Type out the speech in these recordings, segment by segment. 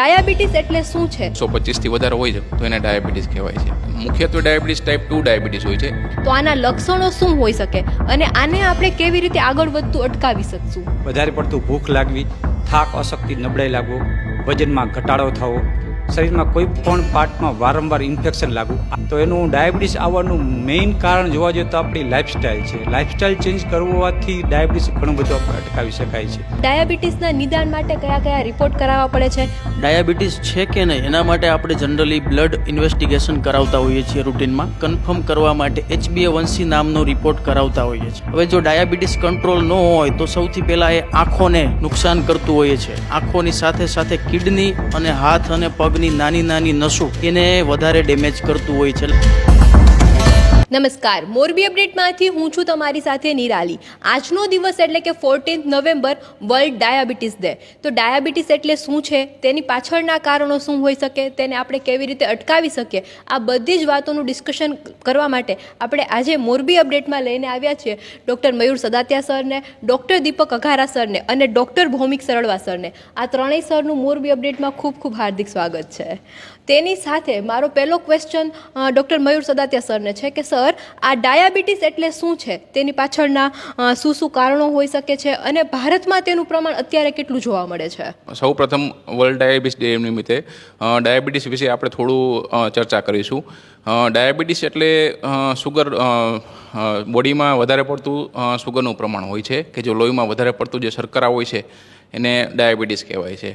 Diabetes એટલે શું છે? સો પચીસથી વધારે હોય છે તો એને ડાયાબિટીસ કહેવાય છે. મુખ્યત્વે ડાયાબિટીસ ટાઈપ ટુ ડાયાબિટીસ હોય છે. તો આના લક્ષણો શું હોઈ શકે? અને આને આપણે કેવી રીતે આગળ વધતું અટકાવી શકશું? વધારે પડતું ભૂખ લાગવી થાક અશક્તિ નબળાઈ લાગવો વજનમાં ઘટાડો થવો શરીરમાં કોઈ પણ પાર્ટમાં વારંવાર ઇન્ફેક્શન લાગવું તો એનું ડાયાબિટીસ આવવાનું મેઇન કારણ જોવા જોઈએ તો આપણી લાઇફસ્ટાઇલ છે. લાઇફસ્ટાઇલ ચેન્જ કરવાથી ડાયાબિટીસ ઘણું બધું આપણે અટકાવી શકાય છે. ડાયાબિટીસના નિદાન માટે કયા કયા રિપોર્ટ કરાવવા પડે છે? ડાયાબિટીસ છે કે નહીં એના માટે આપણે જનરલી બ્લડ ઇન્વેસ્ટિગેશન કરાવતા હોઈએ છીએ રૂટીનમાં. કન્ફર્મ કરવા માટે એચબીએ વંશી નામનો રિપોર્ટ કરાવતા હોઈએ છીએ. હવે જો ડાયાબિટીસ કંટ્રોલ ન હોય તો સૌથી પહેલાં એ આંખોને નુકસાન કરતું હોય છે. આંખોની સાથે સાથે કિડની અને હાથ અને પગની નાની નાની નસો એને વધારે ડેમેજ કરતું હોય છે. નમસ્કાર. મોરબી અપડેટમાંથી હું છું તમારી સાથે નિરાલી. આજનો દિવસ એટલે કે fourteenth November world diabetes day તો ડાયાબિટીસ એટલે શું છે? તેની પાછળના કારણો શું હોઈ શકે? તેને આપણે કેવી રીતે અટકાવી શકીએ? આ બધી જ વાતોનું ડિસ્કશન કરવા માટે આપણે આજે મોરબી અપડેટમાં લઈને આવ્યા છીએ ડૉક્ટર મયુર સદાત્યા સરને, ડૉક્ટર દીપક અઘારા સરને અને ડૉક્ટર ભૌમિક સરળવા સરને. આ ત્રણેય સરનું મોરબી અપડેટમાં ખૂબ ખૂબ હાર્દિક સ્વાગત છે. તેની સાથે મારો પહેલો ક્વેશ્ચન ડૉક્ટર મયુર સદાત્યા સરને છે કે, સર આ ડાયાબિટીસ એટલે શું છે? તેની પાછળના શું શું કારણો હોઈ શકે છે? અને ભારતમાં તેનું પ્રમાણ અત્યારે કેટલું જોવા મળે છે? સૌ પ્રથમ વર્લ્ડ ડાયાબિટીસ ડે નિમિત્તે ડાયાબિટીસ વિશે આપણે થોડું ચર્ચા કરીશું. ડાયાબિટીસ એટલે સુગર બોડીમાં વધારે પડતું સુગરનું પ્રમાણ હોય છે, કે જો લોહીમાં વધારે પડતું જે શર્કરા હોય છે, એને ડાયાબિટીસ કહેવાય છે.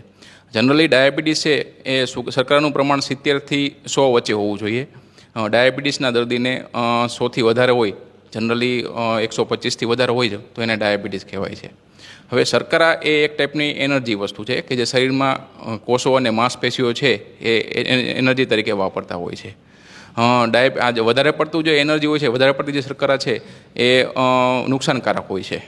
જનરલી ડાયાબિટીસ છે, એ શર્કરાનું પ્રમાણ સિત્તેરથી સો વચ્ચે હોવું જોઈએ. ડાયાબિટીસના દર્દીને સોથી વધારે હોય જનરલી એકસો પચીસથી વધારે હોય છે તો એને ડાયાબિટીસ કહેવાય છે. હવે શર્કરા એ એક ટાઈપની એનર્જી વસ્તુ છે કે જે શરીરમાં કોષો અને માંસપેશીઓ છે એ એનર્જી તરીકે વાપરતા હોય છે. અ, ડાય આ વધારે પડતું જે એનર્જી હોય છે વધારે પડતી જે શર્કરા છે એ નુકસાનકારક હોય છે.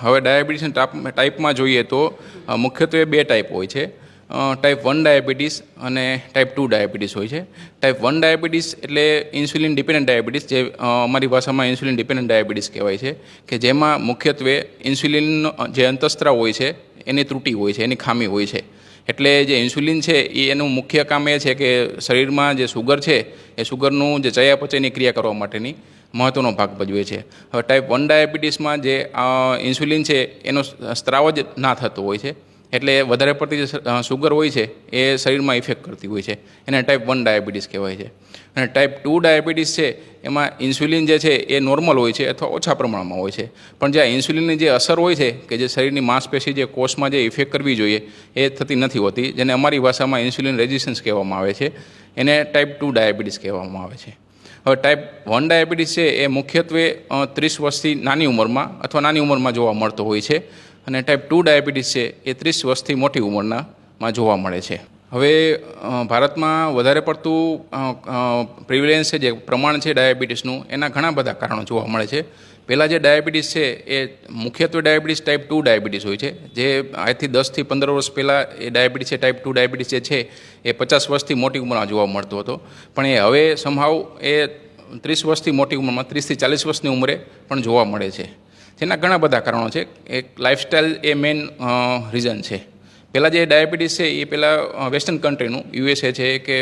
હવે ડાયાબિટીસના ટાઈપમાં જોઈએ તો મુખ્યત્વે બે ટાઈપ હોય છે. ટાઈપ વન ડાયાબિટીસ અને ટાઈપ ટુ ડાયાબિટીસ હોય છે. ટાઈપ વન ડાયાબિટીસ એટલે ઇન્સ્યુલિન ડિપેન્ડન્ટ ડાયાબિટીસ જે અમારી ભાષામાં ઇન્સ્યુલિન ડિપેન્ડન્ટ ડાયાબિટીસ કહેવાય છે, કે જેમાં મુખ્યત્વે ઇન્સ્યુલિનનો જે અંતસ્ત્રાવ હોય છે, એની ત્રુટિ હોય છે, એની ખામી હોય છે. એટલે જે ઇન્સ્યુલિન છે, એ એનું મુખ્ય કામ એ છે કે શરીરમાં જે સુગર છે, એ સુગરનું જે ચયાપચયની ક્રિયા કરવા માટેની મહત્ત્વનો ભાગ ભજવે છે. હવે ટાઈપ વન ડાયાબિટીસમાં જે ઇન્સ્યુલિન છે, એનો સ્ત્રાવ જ ના થતો હોય છે. એટલે વધારે પડતી જે સુગર હોય છે, એ શરીરમાં ઇફેક્ટ કરતી હોય છે. એને ટાઈપ વન ડાયાબિટીસ કહેવાય છે. અને ટાઈપ ટુ ડાયાબિટીસ છે, એમાં ઇન્સ્યુલિન જે છે, એ નોર્મલ હોય છે અથવા ઓછા પ્રમાણમાં હોય છે. પણ જે આ ઇન્સ્યુલિનની જે અસર હોય છે, કે જે શરીરની માંસપેશી જે કોષમાં જે ઇફેક્ટ કરવી જોઈએ, એ થતી નથી હોતી. જેને અમારી ભાષામાં ઇન્સ્યુલિન રેઝિસ્ટન્સ કહેવામાં આવે છે. એને ટાઈપ ટુ ડાયાબિટીસ કહેવામાં આવે છે. હવે ટાઈપ વન ડાયાબિટીસ છે, એ મુખ્યત્વે ત્રીસ વર્ષથી નાની ઉંમરમાં અથવા નાની ઉંમરમાં જોવા મળતો હોય છે. અને ટાઈપ ટુ ડાયાબિટીસ છે, એ ત્રીસ વર્ષથી મોટી ઉંમરના માં જોવા મળે છે. હવે ભારતમાં વધારે પડતું પ્રિવિલેન્સ છે, જે પ્રમાણ છે ડાયાબિટીસનું એના ઘણા બધા કારણો જોવા મળે છે. પહેલાં જે ડાયાબિટીસ છે, એ મુખ્યત્વે ડાયાબિટીસ ટાઈપ ટુ ડાયાબિટીસ હોય છે. જે આજથી દસથી પંદર વર્ષ પહેલાં એ ડાયાબિટીસ છે ટાઈપ ટુ ડાયાબિટીસ જે છે, એ પચાસ વર્ષથી મોટી ઉંમરમાં જોવા મળતો હતો. પણ એ હવે સંભાવ એ ત્રીસ વર્ષથી મોટી ઉંમરમાં, ત્રીસથી ચાલીસ વર્ષની ઉંમરે પણ જોવા મળે છે. જેના ઘણા બધા કારણો છે. એક લાઇફસ્ટાઇલ એ મેઇન રીઝન છે. પહેલાં જે ડાયાબિટીસ છે એ પહેલાં વેસ્ટર્ન કન્ટ્રીનું યુએસએ છે કે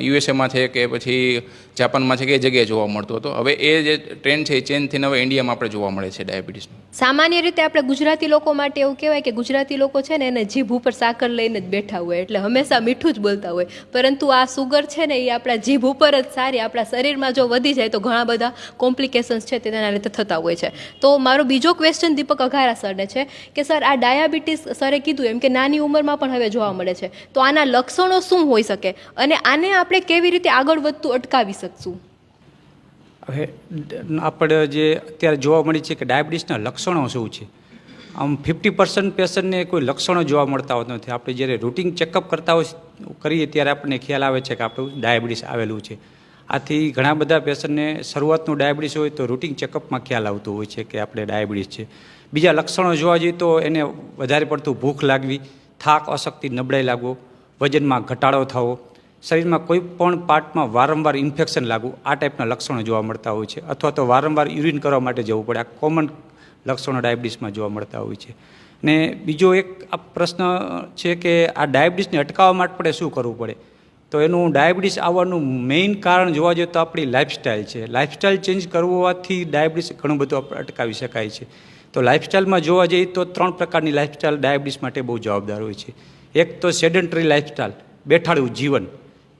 યુએસએમાં છે કે પછી જાપાનમાં છે કે એ જગ્યાએ જોવા મળતો હતો. હવે એ જે ટ્રેન્ડ છે એ ચેન્જ થઈને હવે ઇન્ડિયામાં આપણે જોવા મળે છે ડાયાબિટીસનું સામાન્ય રીતે આપણે ગુજરાતી લોકો માટે એવું કહેવાય કે ગુજરાતી લોકો છે ને એને જીભ ઉપર સાકર લઈને જ બેઠા હોય એટલે હંમેશા મીઠું જ બોલતા હોય. પરંતુ આ સુગર છે ને એ આપણા જીભ ઉપર જ સારી, આપણા શરીરમાં જો વધી જાય તો ઘણા બધા કોમ્પ્લિકેશન્સ છે તેના લીધે થતા હોય છે. તો મારો બીજો ક્વેશ્ચન દીપક અઘારા સરને છે કે, સર, આ ડાયાબિટીસ સરે કીધું એમ કે નાની ઉંમરમાં પણ હવે જોવા મળે છે. તો આના લક્ષણો શું હોઈ શકે? અને આને આપણે કેવી રીતે આગળ વધતું અટકાવી શકશું? હવે આપણે જે અત્યારે જોવા મળી છે કે ડાયાબિટીસના લક્ષણો શું છે? આમ ફિફ્ટી પર્સન્ટ પેશન્ટને કોઈ લક્ષણો જોવા મળતા હોતા નથી. આપણે જ્યારે રૂટિન ચેકઅપ કરતા હોય કરીએ ત્યારે આપણને ખ્યાલ આવે છે કે આપણું ડાયાબિટીસ આવેલું છે. આથી ઘણા બધા પેશન્ટને શરૂઆતનું ડાયાબિટીસ હોય તો રૂટિન ચેકઅપમાં ખ્યાલ આવતો હોય છે કે આપણે ડાયાબિટીસ છે. બીજા લક્ષણો જોવા જઈએ તો એને વધારે પડતું ભૂખ લાગવી, થાક, અશક્તિ, નબળાઈ લાગવો, વજનમાં ઘટાડો થવો શરીરમાં કોઈ પણ પાર્ટમાં વારંવાર ઇન્ફેક્શન લાગવું આ ટાઈપના લક્ષણો જોવા મળતા હોય છે. અથવા તો વારંવાર યુરિન કરવા માટે જવું પડે. આ કોમન લક્ષણો ડાયાબિટીસમાં જોવા મળતા હોય છે. ને બીજો એક આ પ્રશ્ન છે કે આ ડાયાબિટીસને અટકાવવા માટે આપણે શું કરવું પડે? તો એનું ડાયાબિટીસ આવવાનું મેઇન કારણ જોવા જોઈએ તો આપણી લાઇફસ્ટાઇલ છે. લાઇફસ્ટાઇલ ચેન્જ કરવાથી ડાયાબિટીસ ઘણું બધું આપણે અટકાવી શકાય છે. તો લાઇફસ્ટાઇલમાં જોવા જઈએ તો ત્રણ પ્રકારની લાઇફસ્ટાઇલ ડાયાબિટીસ માટે બહુ જવાબદાર હોય છે. એક તો સેડન્ટરી લાઇફસ્ટાઇલ બેઠાડું જીવન.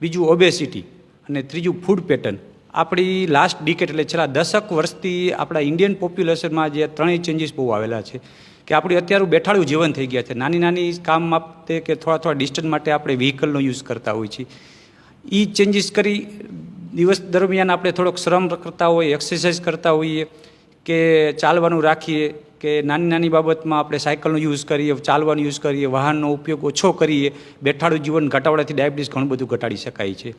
બીજું ઓબેસિટી અને ત્રીજું ફૂડ પેટર્ન આપણી લાસ્ટ ડિકેટ એટલે છેલ્લા દસક વર્ષથી આપણા ઇન્ડિયન પોપ્યુલેશનમાં જે ત્રણેય ચેન્જીસ બહુ આવેલા છે કે આપણે અત્યારે બેઠાડું જીવન થઈ ગયા છે. નાની નાની કામ માટે કે થોડા થોડા ડિસ્ટન્સ માટે આપણે વ્હીકલનો યુઝ કરતા હોઈએ છીએ. એ ચેન્જીસ કરી દિવસ દરમિયાન આપણે થોડોક શ્રમ કરતા હોઈએ એક્સરસાઇઝ કરતા હોઈએ કે ચાલવાનું રાખીએ કે નાની નાની બાબતમાં આપણે સાયકલનો યુઝ કરીએ, ચાલવાનો યુઝ કરીએ, વાહનનો ઉપયોગ ઓછો કરીએ, બેઠાડું જીવન ઘટાડવાથી ડાયાબિટીસ ઘણું બધું ઘટાડી શકાય છે.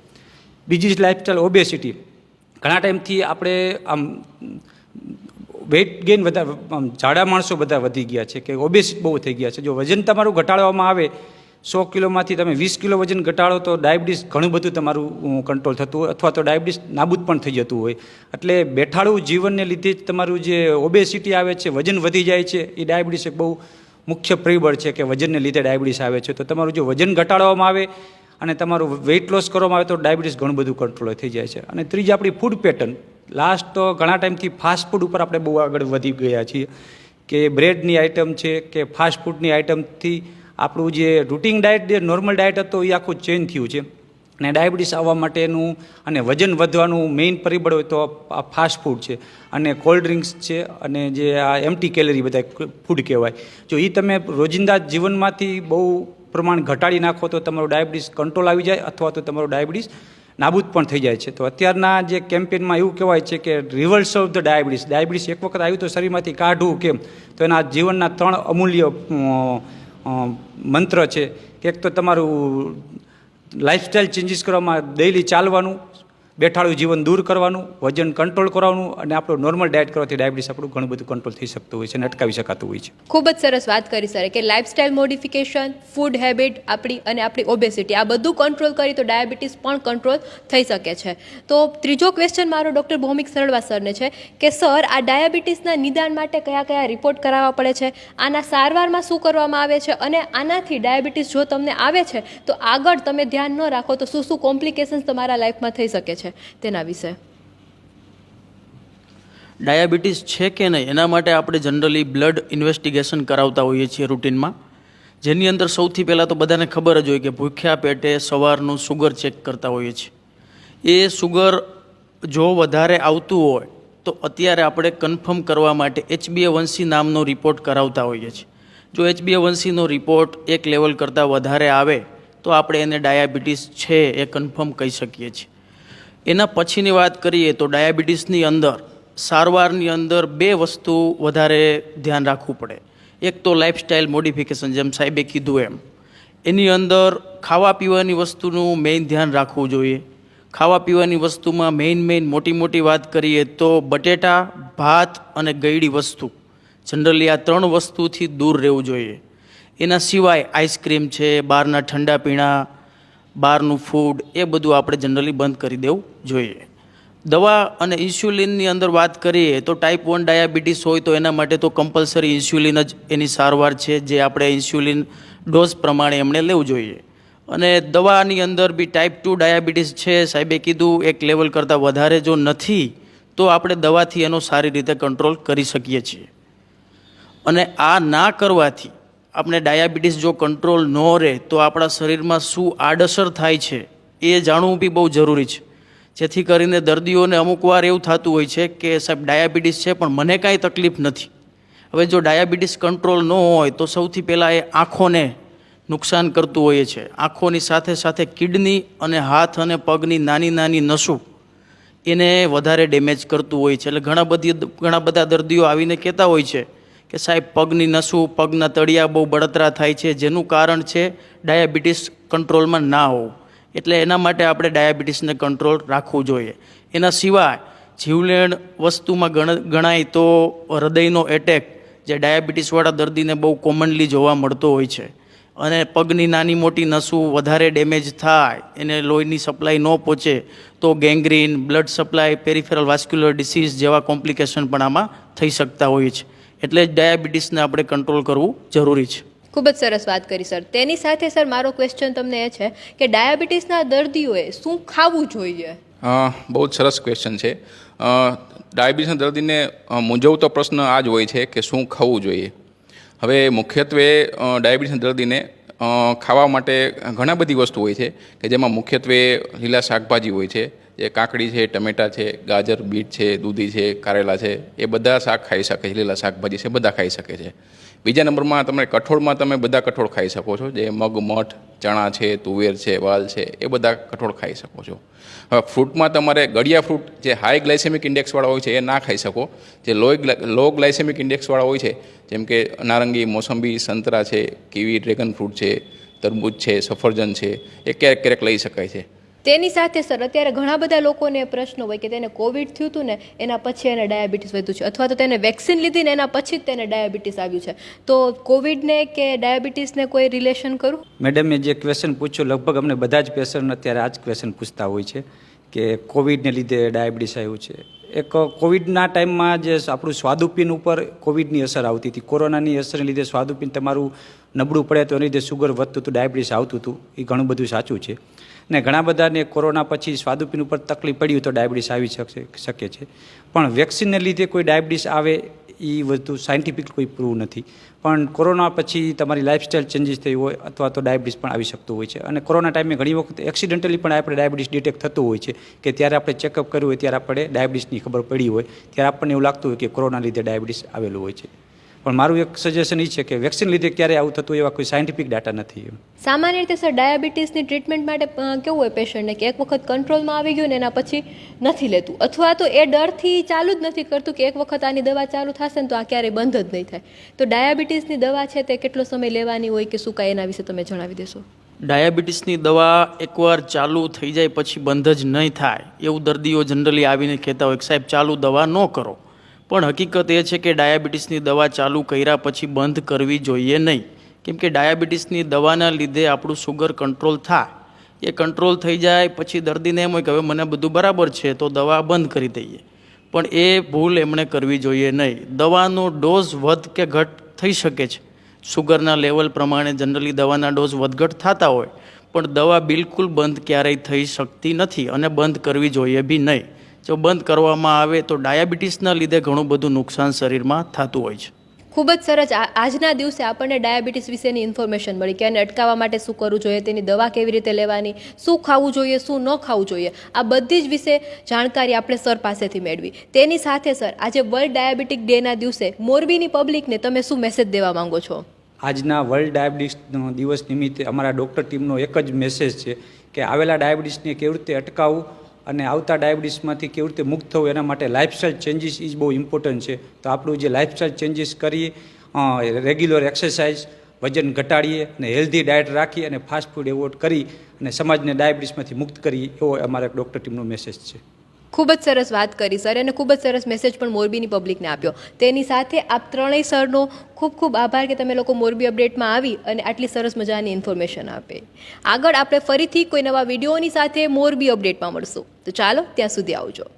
બીજી લાઇફસ્ટાઇલ ઓબેસિટી ઘણા ટાઈમથી આપણે આમ વેઇટ ગેઇન વધારે જાડા માણસો બધા વધી ગયા છે કે ઓબેસિટી બહુ થઈ ગયા છે. જો વજન તમારું ઘટાડવામાં આવે સો કિલોમાંથી તમે વીસ કિલો વજન ઘટાડો તો ડાયાબિટીસ ઘણું બધું તમારું કંટ્રોલ થતું હોય અથવા તો ડાયાબિટીસ નાબૂદ પણ થઈ જતું હોય. એટલે બેઠાડું જીવનને લીધે જ તમારું જે ઓબેસિટી આવે છે, વજન વધી જાય છે, એ ડાયાબિટીસ એક બહુ મુખ્ય પરિબળ છે કે વજનને લીધે ડાયાબિટીસ આવે છે. તો તમારું જો વજન ઘટાડવામાં આવે અને તમારું વેઇટ લોસ કરવામાં આવે તો ડાયાબિટીસ ઘણું બધું કંટ્રોલ થઈ જાય છે. અને ત્રીજી આપણી ફૂડ પેટર્ન લાસ્ટ તો ઘણા ટાઈમથી ફાસ્ટ ફૂડ ઉપર આપણે બહુ આગળ વધી ગયા છીએ કે બ્રેડની આઇટમ છે, કે ફાસ્ટ ફૂડની આઇટમથી આપણું જે રૂટિન ડાયટ જે નોર્મલ ડાયટ હતો, એ આખું ચેન્જ થયું છે. અને ડાયાબિટીસ આવવા માટેનું અને વજન વધવાનું મેઇન પરિબળ હોય તો આ ફાસ્ટ ફૂડ છે અને કોલ્ડ ડ્રિંક્સ છે અને જે આ એમટી કેલરી બધા ફૂડ કહેવાય. જો એ તમે રોજિંદા જીવનમાંથી બહુ પ્રમાણ ઘટાડી નાખો તો તમારું ડાયાબિટીસ કંટ્રોલ આવી જાય અથવા તો તમારું ડાયાબિટીસ નાબૂદ પણ થઈ જાય છે. તો અત્યારના જે કેમ્પેનમાં એવું કહેવાય છે કે reverse of the diabetes diabetes એક વખત આવ્યું તો શરીરમાંથી કાઢવું કેમ? તો એના જીવનના ત્રણ અમૂલ્ય મંત્ર છે કે એક તો તમારું લાઇફસ્ટાઇલ ચેન્જીસ કરવામાં ડેઇલી ચાલવાનું બેઠાડું જીવન દૂર કરવાનું, વજન કંટ્રોલ કરવાનું અને આપણું નોર્મલ ડાયટ કરવાથી ડાયાબિટીસ આપણું ઘણું બધું કંટ્રોલ થઈ શકતું હોય છે અને અટકાવી શકાતું હોય છે. ખૂબ જ સરસ વાત કરી સર કે લાઇફસ્ટાઇલ મોડિફિકેશન ફૂડ હેબિટ આપણી અને આપણી ઓબેસિટી આ બધું કંટ્રોલ કરી તો ડાયાબિટીસ પણ કંટ્રોલ થઈ શકે છે. તો ત્રીજો ક્વેશ્ચન મારો ડૉક્ટર ભૌમિક સરળવા સરને છે કે સર આ ડાયાબિટીસના નિદાન માટે કયા કયા રિપોર્ટ કરાવવા પડે છે? આના સારવારમાં શું કરવામાં આવે છે? અને આનાથી ડાયાબિટીસ જો તમને આવે છે, તો આગળ તમે ધ્યાન ન રાખો તો શું શું કોમ્પ્લિકેશન્સ તમારા લાઈફમાં થઈ શકે છે? તેના વિશે. ડાયાબિટીસ છે કે નહીં? એના માટે આપણે જનરલી બ્લડ ઇન્વેસ્ટિગેશન કરાવતા હોઈએ છીએ રૂટીનમાં. જેની અંદર સૌથી પહેલાં તો બધાને ખબર જ હોય કે ભૂખ્યા પેટે સવારનું સુગર ચેક કરતા હોઈએ છીએ. એ સુગર જો વધારે આવતું હોય, તો અત્યારે આપણે કન્ફર્મ કરવા માટે એચબીએ વંશી નામનો રિપોર્ટ કરાવતા હોઈએ છીએ. જો એચબીએ વંશીનો રિપોર્ટ એક લેવલ કરતાં વધારે આવે, તો આપણે એને ડાયાબિટીસ છે એ કન્ફર્મ કહી શકીએ છીએ. એના પછીની વાત કરીએ તો ડાયાબિટીસની અંદર, સારવારની અંદર બે વસ્તુ વધારે ધ્યાન રાખવું પડે. એક તો લાઇફસ્ટાઇલ મોડિફિકેશન જેમ સાહેબે કીધું એમ. એની અંદર ખાવા પીવાની વસ્તુનું મેઇન ધ્યાન રાખવું જોઈએ. ખાવા પીવાની વસ્તુમાં મેઇન મેઇન મોટી મોટી વાત કરીએ તો બટેટા, ભાત અને ગળી વસ્તુ. જનરલી આ ત્રણ વસ્તુથી દૂર રહેવું જોઈએ. એના સિવાય આઈસ્ક્રીમ છે, બહારના ઠંડા પીણા બહારનું ફૂડ એ બધું આપણે જનરલી બંધ કરી દેવું જોઈએ. દવા અને ઇન્સ્યુલિનની અંદર વાત કરીએ તો ટાઈપ વન ડાયાબિટીસ હોય તો એના માટે તો કમ્પલસરી ઇન્સ્યુલિન જ એની સારવાર છે જે આપણે ઇન્સ્યુલિન ડોઝ પ્રમાણે એમણે લેવું જોઈએ. અને દવાની અંદર બી ટાઈપ ટુ ડાયાબિટીસ છે, સાહેબે કીધું, એક લેવલ કરતાં વધારે જો નથી, તો આપણે દવાથી એનો સારી રીતે કંટ્રોલ કરી શકીએ છીએ. અને આ ના કરવાથી આપણે ડાયાબિટીસ જો કંટ્રોલ ન રહે, તો આપણા શરીરમાં શું આડઅસર થાય છે, એ જાણવું બી બહુ જરૂરી છે. જેથી કરીને દર્દીઓને અમુક વાર એવું થતું હોય છે કે, સાહેબ, ડાયાબિટીસ છે, પણ મને કાંઈ તકલીફ નથી. હવે જો ડાયાબિટીસ કંટ્રોલ ન હોય, તો સૌથી પહેલાં એ આંખોને નુકસાન કરતું હોય છે. આંખોની સાથે સાથે કિડની અને હાથ અને પગની નાની નાની નસો એને વધારે ડેમેજ કરતું હોય છે. એટલે ઘણા બધી, ઘણા બધા દર્દીઓ આવીને કહેતા હોય છે કે સાહેબ, પગની નસું, પગના તળિયા બહુ બળતરા થાય છે, જેનું કારણ છે ડાયાબિટીસ કંટ્રોલમાં ના હોવું. એટલે એના માટે આપણે ડાયાબિટીસને કંટ્રોલ રાખવું જોઈએ. એના સિવાય જીવલેણ વસ્તુમાં ગણ, ગણાય તો હૃદયનો એટેક જે ડાયાબિટીસવાળા દર્દીને બહુ કોમનલી જોવા મળતો હોય છે. અને પગની નાની મોટી નસું વધારે ડેમેજ થાય, એને લોહીની સપ્લાય ન પહોંચે, તો gangrene blood supply peripheral vascular disease જેવા કોમ્પ્લિકેશન પણ આમાં થઈ શકતા હોય છે. એટલે જ ડાયાબિટીસને આપણે કંટ્રોલ કરવું જરૂરી છે. ખૂબ જ સરસ વાત કરી સર. તેની સાથે સર મારો ક્વેશ્ચન તમને એ છે કે ડાયાબિટીસના દર્દીઓએ શું ખાવું જોઈએ? બહુ જ સરસ ક્વેશ્ચન છે. ડાયાબિટીસના દર્દીને મૂંઝવતો પ્રશ્ન આ જ હોય છે કે શું ખાવું જોઈએ? હવે મુખ્યત્વે ડાયાબિટીસના દર્દીને ખાવા માટે ઘણા બધી વસ્તુ હોય છે કે જેમાં મુખ્યત્વે લીલા શાકભાજી હોય છે જે કાકડી છે, ટમેટા છે, ગાજર, બીટ છે, દૂધી છે, કારેલા છે, એ બધા શાક ખાઈ શકે છે, લીલા શાકભાજી છે, બધા ખાઈ શકે છે. બીજા નંબરમાં તમે કઠોળમાં તમે બધા કઠોળ ખાઈ શકો છો, જે મગ, મઠ, ચણા છે, તુવેર છે, વાલ છે, એ બધા કઠોળ ખાઈ શકો છો. હવે ફ્રૂટમાં તમારે ગળિયા ફ્રૂટ જે હાઈ ગ્લાયસેમિક ઇન્ડેક્સવાળા હોય છે, એ ના ખાઈ શકો. જે લો લો ગ્લાયસેમિક ઇન્ડેક્સવાળા હોય છે, જેમ કે નારંગી મોસંબી, સંતરા છે, કીવી ડ્રેગન ફ્રૂટ છે, તરબૂચ છે, સફરજન છે, એ ક્યારેક ક્યારેક લઈ શકાય છે. તેની સાથે સર, અત્યારે ઘણા બધા લોકોને પ્રશ્નો હોય કે તેને કોવિડ થયું હતું ને, એના પછી એને ડાયાબિટીસ વધ્યું છે. અથવા તો તેને વેક્સિન લીધી ને, એના પછી જ તેને ડાયાબિટીસ આવ્યું છે. તો કોવિડને કે ડાયાબિટીસને કોઈ રિલેશન કરું મેડમે જે ક્વેશ્ચન પૂછ્યું, લગભગ અમને બધા જ પેશન્ટ અત્યારે આ જ ક્વેશ્ચન પૂછતા હોય છે કે કોવિડને લીધે ડાયાબિટીસ આવ્યું છે. એક કોવિડના ટાઈમમાં જે આપણું સ્વાદુપિન ઉપર કોવિડની અસર આવતી હતી. કોરોનાની અસરને લીધે સ્વાદુપિન તમારું નબળું પડે તો એની લીધે સુગર વધતું હતું, ડાયાબિટીસ આવતું હતું. એ ઘણું બધું સાચું છે. ને ઘણા બધાને કોરોના પછી સ્વાદુપિન ઉપર તકલીફ પડી તો ડાયાબિટીસ આવી શકે છે. પણ વેક્સિનને લીધે કોઈ ડાયાબિટીસ આવે એ વસ્તુ સાયન્ટિફિક કોઈ પ્રૂવ નથી. પણ કોરોના પછી તમારી લાઇફસ્ટાઇલ ચેન્જીસ થઈ હોય અથવા તો ડાયાબિટીસ પણ આવી શકતું હોય છે. અને કોરોના ટાઈમે ઘણી વખત એક્સિડન્ટલી પણ આપણે ડાયાબિટીસ ડિટેક્ટ થતું હોય છે કે ત્યારે આપણે ચેકઅપ કર્યું હોય ત્યારે આપણે ડાયાબિટીસની ખબર પડી હોય. ત્યારે આપણને એવું લાગતું હોય કે કોરોના લીધે ડાયાબિટીસ આવેલું હોય છે. પણ મારું એક સજેશન એ છે કે વેક્સિન લીધે ક્યારે આવું થતું એવા કોઈ સાયન્ટિફિક ડાટા નથી સામાન્ય રીતે સર ડાયાબિટીસની ટ્રીટમેન્ટ માટે કેવું હોય પેશન્ટને કે એક વખત કંટ્રોલમાં આવી ગયું ને એના પછી નથી લેતું? અથવા તો એ ડરથી ચાલુ જ નથી કરતું કે એક વખત આની દવા ચાલુ થશે ને તો આ ક્યારેય બંધ જ નહીં થાય. તો ડાયાબિટીસની દવા છે તે કેટલો સમય લેવાની હોય કે શું કાંઈ એના વિશે તમે જણાવી દેશો? ડાયાબિટીસની દવા એકવાર ચાલુ થઈ જાય પછી બંધ જ નહીં થાય. એવું દર્દીઓ જનરલી આવીને કહેતા હોય કે સાહેબ ચાલુ દવા ન કરો. પણ હકીકત એ છે કે ડાયાબિટીસની દવા ચાલુ કર્યા પછી બંધ કરવી જોઈએ નહીં. કેમ કે ડાયાબિટીસની દવાના લીધે આપણું સુગર કંટ્રોલ થાય. એ કંટ્રોલ થઈ જાય પછી દર્દીને એમ હોય કે હવે મને બધું બરાબર છે તો દવા બંધ કરી દઈએ. પણ એ ભૂલ એમણે કરવી જોઈએ નહીં. દવાનો ડોઝ વધ કે ઘટ થઈ શકે છે. સુગરના લેવલ પ્રમાણે જનરલી દવાના ડોઝ વધઘટ થતા હોય. પણ દવા બિલકુલ બંધ ક્યારેય થઈ શકતી નથી અને બંધ કરવી જોઈએ બી નહીં. જો બંધ કરવામાં આવે તો ડાયાબિટીસના લીધે ઘણું બધું નુકસાન શરીરમાં થતું હોય છે. ખૂબ જ સરસ. આ- આજના દિવસે આપણને ડાયાબિટીસ વિશેની ઇન્ફોર્મેશન મળી કે એને અટકાવવા માટે શું કરવું જોઈએ તેની દવા કેવી રીતે લેવાની શું ખાવું જોઈએ શું ન ખાવું જોઈએ આ બધી જ વિશે જાણકારી આપણે સર પાસેથી મેળવી. તેની સાથે સર આજે વર્લ્ડ ડાયાબિટીક ડેના દિવસે મોરબીની પબ્લિકને તમે શું મેસેજ દેવા માંગો છો? આજના વર્લ્ડ ડાયાબિટીસ દિવસ નિમિત્તે અમારા ડૉક્ટર ટીમનો એક જ મેસેજ છે કે આવેલા ડાયાબિટીસને કેવી રીતે અટકાવવું અને આવતા ડાયાબિટીસમાંથી કેવી રીતે મુક્ત થવું એના માટે લાઇફસ્ટાઇલ ચેન્જીસ ઇઝ બહુ ઇમ્પોર્ટન્ટ છે. તો આપણું જે લાઇફસ્ટાઇલ ચેન્જીસ કરીએ રેગ્યુલર એક્સરસાઇઝ વજન ઘટાડીએ અને હેલ્ધી ડાયટ રાખી અને ફાસ્ટ ફૂડ એવોર્ડ કરી અને સમાજને ડાયાબિટીસમાંથી મુક્ત કરીએ એવો અમારા ડૉક્ટર ટીમનો મેસેજ છે. ખૂબ જ સરસ વાત કરી, સર, અને ખૂબ જ સરસ મેસેજ પણ મોરબીની પબ્લિકને આપ્યો. તેની સાથે આપ ત્રણેય સરનો ખૂબ ખૂબ આભાર કે તમે લોકો મોરબી અપડેટમાં આવી અને આટલી સરસ મજાની ઇન્ફોર્મેશન આપે. આગળ આપણે ફરીથી કોઈ નવા વિડીયોની સાથે મોરબી અપડેટમાં મળશું. તો ચાલો, ત્યાં સુધી આવજો.